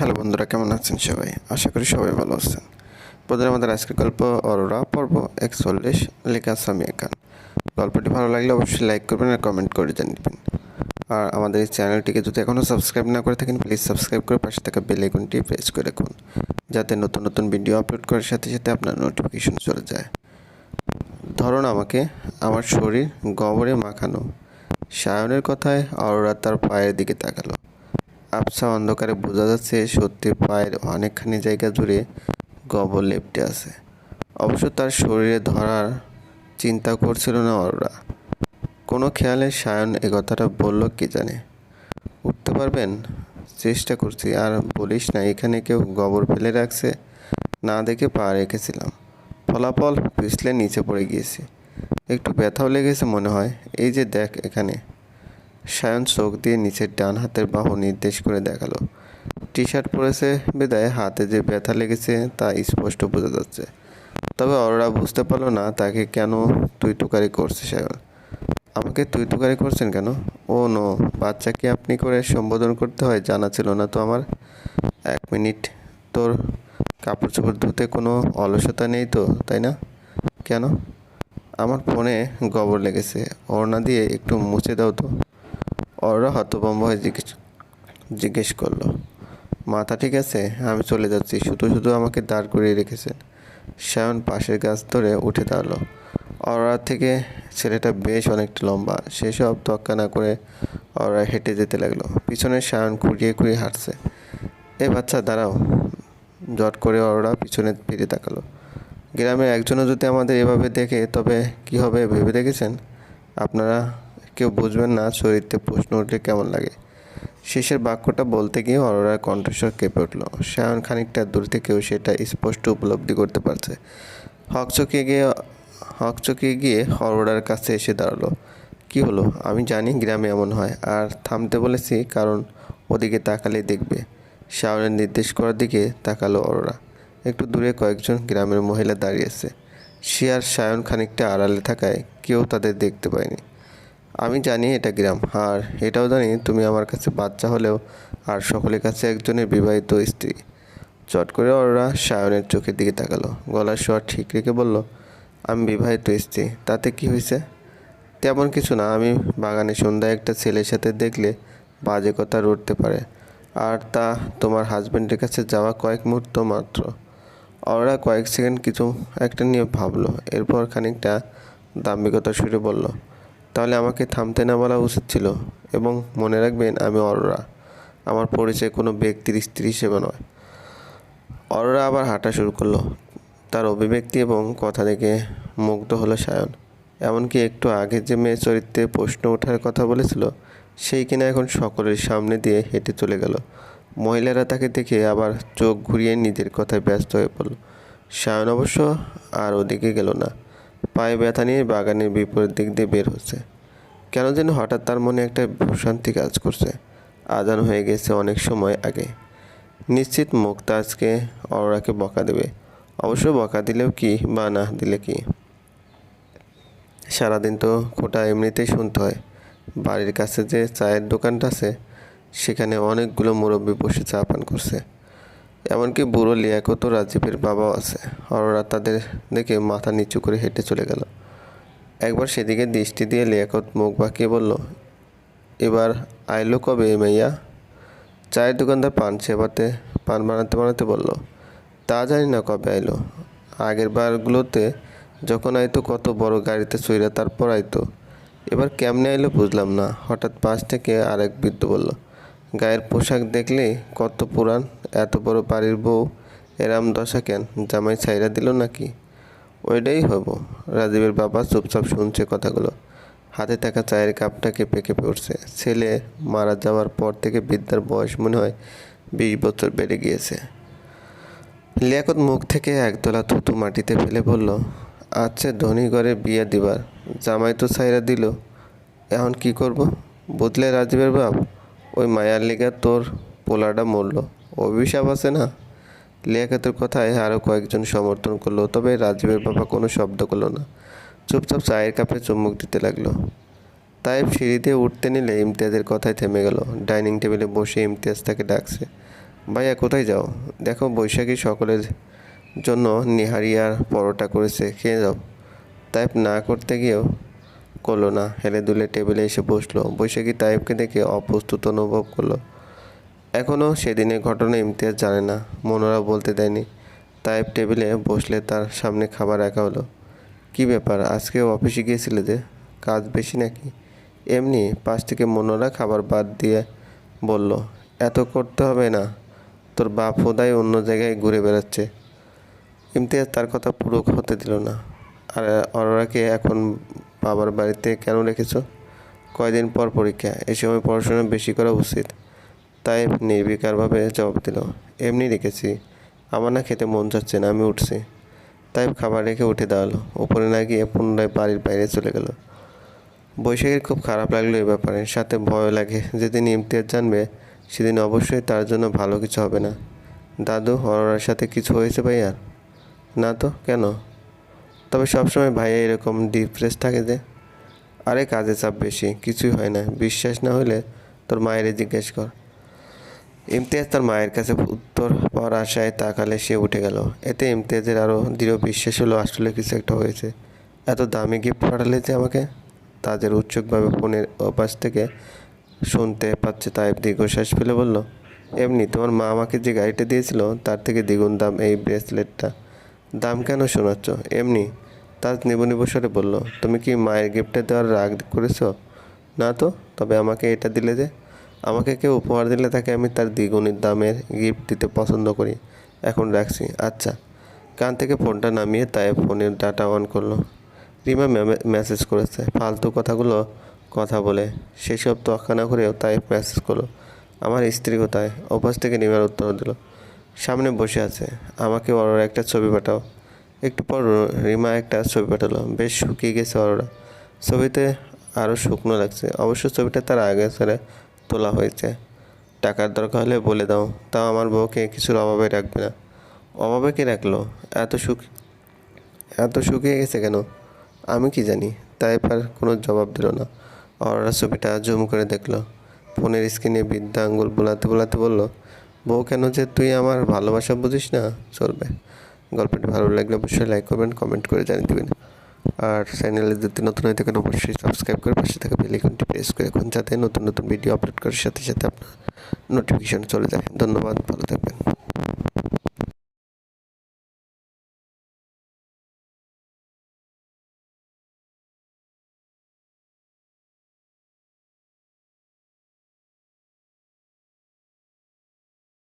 Hello বন্ধুরা, কেমন আছেন সবাই? আশা করি সবাই ভালো আছেন। বন্ধুরা আমাদের আজকের গল্প, অরোরা পর্ব, একচল্লিশ, লেখা সামিয়া খান। গল্পটি ভালো লাগলে অবশ্যই লাইক করবেন আর কমেন্ট করে জানিয়ে আর আমাদের এই চ্যানেলটিকে যদি এখনও সাবস্ক্রাইব না করে থাকেন, প্লিজ সাবস্ক্রাইব করে পাশে থাকা বেল আইকনটি প্রেস করে রাখুন, যাতে নতুন নতুন ভিডিও আপলোড করার সাথে সাথে আপনার নোটিফিকেশন চলে যায়। ধরুন আমাকে আমার শরীর গবরে মাখানো। সায়নের কথায় অরোরা তার পায়ের দিকে তাকালো। আবছা অন্ধকারে বোঝা যাচ্ছে সত্যি পায়ের অনেকখানি জায়গা জুড়ে গবর লেপটে আছে। অবশ্য তার শরীরে ধরার চিন্তা করছিল না অরোরা। কোনো খেয়ালে সায়ন এ কথাটা বলল কি জানে। উঠতে পারবেন? চেষ্টা করছি, আর বলিস না, এখানে কেউ গোবর ফেলে রাখছে, না দেখে পা রেখেছিলাম। ফলাফল পিছলে নিচে পড়ে গিয়েছি। একটু ব্যথাও লেগেছে মনে হয়। এই যে দেখ এখানে। সায়ন চোখ দিয়ে নিচের ডান হাতের বাহু নির্দেশ করে দেখাল। টি শার্ট পরেছে, বেদায় হাতে যে ব্যথা লেগেছে তা স্পষ্ট বোঝা যাচ্ছে। তবে অরোরা বুঝতে পারল না তাকে কেন তুই তুকারি করছে সায়ন। আমাকে তুই তুকারি করছেন কেন? ও নো বাচ্চাকে আপনি করে সম্বোধন করতে হয় জানা ছিল না তো আমার। এক মিনিট, তোর কাপড় চোপড় ধুতে কোনো অলসতা নেই তো, তাই না? কেন? আমার ফোনে গবর লেগেছে, ওড়না দিয়ে একটু মুছে দাও তো। ওরা হতভম্ব হয়ে জিজ্ঞেস জিজ্ঞেস করল, মাথা ঠিক আছে? আমি চলে যাচ্ছি। শুধু শুধু আমাকে দাঁড় করিয়ে রেখেছেন। সায়ন পাশের গাছ ধরে উঠে দাঁড়াল। অরা থেকে ছেলেটা বেশ অনেকটা লম্বা। সেসব তক্কা না করে অরা হেঁটে যেতে লাগল। পিছনে সায়ন কুড়িয়ে কুড়িয়ে হাঁটছে। এ বাচ্চা, দাঁড়াও। জট করে অরোরা পিছনে ফিরে তাকালো। গ্রামের একজনও যদি আমাদের এভাবে দেখে, তবে কি হবে ভেবে দেখেছেন? আপনারা কেউ বুঝবেন না, চরিত্রে প্রশ্ন উঠলে কেমন লাগে? শেষের বাক্যটা বলতে গিয়ে অরোরার কণ্ঠস্বর কেঁপে উঠল। সায়ন খানিকটা দূর থেকেও সেটা স্পষ্ট উপলব্ধি করতে পারছে। হকচকিয়ে গিয়ে হকচকিয়ে গিয়ে অরোরার কাছে এসে দাঁড়াল। কি হলো? আমি জানি গ্রামে এমন হয়। আর থামতে বলেছি কারণ ওদিকে তাকালে দেখবে। শাওনের নির্দেশ করার দিকে তাকালো অরোরা। একটু দূরে কয়েকজন গ্রামের মহিলা দাঁড়িয়েছে সে আর সায়ন খানিকটা আড়ালে থাকায় কেউ তাদের দেখতে পায়নি। আমি জানি এটা গ্রাম। আর এটাও জানি তুমি আমার কাছে বাচ্চা হলেও আর সকলের কাছে একজনের বিবাহিত স্ত্রী। চট করে অরোরা সায়নের চোখের দিকে তাকালো। গলার স্বর ঠিক রেখে বলল, আমি বিবাহিত স্ত্রী, তাতে কি হয়েছে? তেমন কিছু না, আমি বাগানে সন্ধ্যায় একটা ছেলের সাথে দেখলে বাজে কথা রটতে পারে। আর তা তোমার হাজব্যান্ডের কাছে যাওয়া কয়েক মুহূর্ত মাত্র। অরোরা কয়েক সেকেন্ড কিছু একটা নিয়ে ভাবলো। এরপর খানিকটা দাম্ভিকতা সুরে বলল তাহলে আমাকে থামতে না বলা উচিত ছিল এবং মনে রাখবেন আমি অরোরা। আমার পরিচয় কোনো ব্যক্তির স্ত্রী হিসেবে নয়। অরোরা আবার হাঁটা শুরু করল। তার অভিব্যক্তি এবং কথা দেখে মুগ্ধ হলো সায়ন। এমনকি একটু আগে যে মেয়ে চরিত্রে প্রশ্ন ওঠার কথা বলেছিল, সেই কিনা এখন সকলের সামনে দিয়ে হেঁটে চলে গেল। মহিলারা তাকে দেখে আবার চোখ ঘুরিয়ে নিজের কথায় ব্যস্ত হয়ে পড়ল। সায়ন অবশ্য আর ওদিকে গেল না। পায়ে ব্যথা নিয়ে বাগানের বিপরীত দিক দিয়ে বের হচ্ছে। কেন যেন হঠাৎ তার মনে একটা প্রশান্তি কাজ করছে। আজান হয়ে গেছে অনেক সময় আগে। নিশ্চিত মুক্তা আজকে অরোরাকে বকা দেবে। অবশ্য বকা দিলেও কি বা না দিলে কি? সারাদিন তো খোটা এমনিতেই শুনতে হয়। বাড়ির কাছে যে চায়ের দোকানটা আছে, সেখানে অনেকগুলো মুরব্বী বসে চা পান করছে। এমনকি বুড়ো লিয়াকত রাজীবের বাবাও আছে। অরোরা তাদের দেখে মাথা নিচু করে হেঁটে চলে গেল। একবার সেদিকে দৃষ্টি দিয়ে লিয়াকত মুখ বাঁকিয়ে বলল, এবার আইলো কবে এ মাইয়া? চায়ের দোকানদার পান সেবাতে, পান বানাতে বানাতে বলল, তা জানি না কবে আইলো। আগের বারগুলোতে যখন আইতো কত বড় গাড়িতে চইরা তারপর আইতো। এবার কেমনে আইলো বুঝলাম না। হঠাৎ পাশ থেকে আরেক বৃদ্ধ বলল গায়ের পোশাক দেখলে কত পুরান এত বড় বাড়ির বউ এরাম দশা কেন? জামাই ছাইরা দিল নাকি? ওইটাই হব রাজীবের বাবা চুপচাপ শুনছে কথাগুলো। হাতে থাকা চায়ের কাপটা কেঁপে কেঁপে উঠছে। ছেলে মারা যাওয়ার পর থেকে বিদ্যার বয়স মনে হয় বিশ বছর বেড়ে গিয়েছে। লিয়াকত মুখ থেকে একদলা থুতু মাটিতে ফেলে বলল আচ্ছা ধনী ঘরে বিয়ে দিবার। জামাই তো ছাইরা দিল। এখন কি করব? বুঝলে রাজীবের বাপ? ওই মায়ার লেগে তোর পোলাটা মরল। অভিশাপ আছে না? লিয়াকতের কথায় আরও কয়েকজন সমর্থন করল, তবে রাজীবের বাবা কোনো শব্দ করল না। চুপচাপ চায়ের কাপে চুমুক দিতে লাগল। তাই সিঁড়ি দিয়ে উঠতে নিলে ইমতিয়াজের কথায় থেমে গেল। ডাইনিং টেবিলে বসে ইমতিয়াজ তাকে ডাকছে, ভাইয়া, কোথায় যাও? দেখো বৈশাখী সকলের জন্য নিহারি আর পরোটা করেছে, খেয়ে যাও। তাইপ না করতে গিয়েও করল না। হেলে দুলে টেবিলে এসে বসল। বৈশাখী তাইপকে দেখে অপ্রস্তুত অনুভব করল। এখনও সেদিনের ঘটনা ইমতিয়াজ জানে না। মনোরা বলতে দেয়নি। তাইব টেবিলে বসলে তার সামনে খাবার রাখা হলো। কী ব্যাপার? আজকেও অফিসে গিয়েছিলে যে? কাজ বেশি নাকি? এমনি পাশ থেকে মনোরা খাবার বাদ দিয়ে বলল, এত করতে হবে না। তোর বাপ হোদাই অন্য জায়গায় ঘুরে বেড়াচ্ছে। ইমতিয়াজ তার কথা পুরো হতে দিল না। আর অরোরাকে এখন বাবার বাড়িতে কেন রেখেছ? কয়দিন পর পরীক্ষা এই সময় পড়াশোনা বেশি করা উচিত। তাই নির্বিকারভাবে জবাব দিল, এমনি রেখেছি। আমার না খেতে মন চাচ্ছে না, আমি উঠছি। তাই খাবার রেখে উঠে দাঁড়াল, উপরে না গিয়ে পুনরায় বাড়ির বাইরে চলে গেল। বৈশাখীর খুব খারাপ লাগল এই ব্যাপারে, সাথে ভয় লাগে যেদিন ইমতিয়াজ জানবে, সেদিন অবশ্যই তার জন্য ভালো কিছু হবে না। দাদু, অরোরার সাথে কিছু হয়েছে ভাইয়ার না তো, কেন? তবে সবসময় ভাইয়া এরকম ডিপ্রেস থাকে যে, আরে কাজে চাপ বেশি, কিছুই হয় না। বিশ্বাস না হলে তোর মায়ের জিজ্ঞেস কর। ইমতিয়াজ তার মায়ের কাছে উত্তর পাওয়ার আশায় তাকালে সে উঠে গেল। এতে ইমতিয়াজের আরও দৃঢ় বিশ্বাস হলো, আসলে কিছু একটা হয়েছে। এত দামি গিফট পাঠালে যে আমাকে? তাদের উৎসুকভাবে ফোনের ওপাশ থেকে শুনতে পাচ্ছে তাই দীর্ঘশ্বাস ফেলে বলল, এমনি তোমার মা আমাকে যে গাড়িটা দিয়েছিল, তার থেকে দ্বিগুণ দাম এই ব্রেসলেটটা দাম কেন শোনাচ্ছ? এমনি। তাজ নিবু নিবু বলল, তুমি কি মায়ের গিফটটা দেওয়ার রাগ করেছ? না তো, তবে আমাকে এটা দিলে যে? আমাকে কেউ উপহার দিলে তাকে আমি তার দ্বিগুণের দামের গিফট দিতে পছন্দ করি। এখন রাখছি আচ্ছা। কান থেকে ফোনটা নামিয়ে তাই ফোনের ডাটা অন করল। রিমা মেসেজ করেছে। ফালতু কথাগুলো কথা বলে। সেসব তোয়াক্কা না করেও তাই মেসেজ করল। আমার স্ত্রী কোথায়? ওপাশ থেকে রিমার উত্তর দিল। সামনে বসে আছে। আমাকে ওর একটা ছবি পাঠাও। একটু পর রিমা একটা ছবি পাঠালো। বেশ শুকিয়ে গেছে অরোরা। ছবিতে আরও শুকনো লাগছে। অবশ্য ছবিটা তার আগে ছেড়ে তোলা হয়েছে। টাকার দরকার হলে বলে দাও। তাও আমার বউকে কিছুর অভাবে রাখবে না। অভাবে কি রাখল? এত সুখ এত শুকিয়ে গেছে কেন? আমি কি জানি? তাই আর কোনো জবাব দিল না। অরোরা ছবিটা জুম করে দেখল। ফোনের স্ক্রিনে বৃদ্ধা আঙ্গুল বোলাতে বোলাতে বলল বউ, কেন যে তুই আমার ভালোবাসা বুঝিস না? চলবে। গল্পটি ভালো লাগলে অবশ্যই লাইক করবেন কমেন্ট করে জানিয়ে দেবেন। আর চ্যানেলে যদি নতুন হয়ে থাকেন, অবশ্যই সাবস্ক্রাইব করে পাশে থাকা বেলাইকনটি প্রেস করে এখন যাতে নতুন নতুন ভিডিও আপলোড করার সাথে সাথে আপনার নোটিফিকেশন চলে যায়। ধন্যবাদ, ভালো থাকবেন।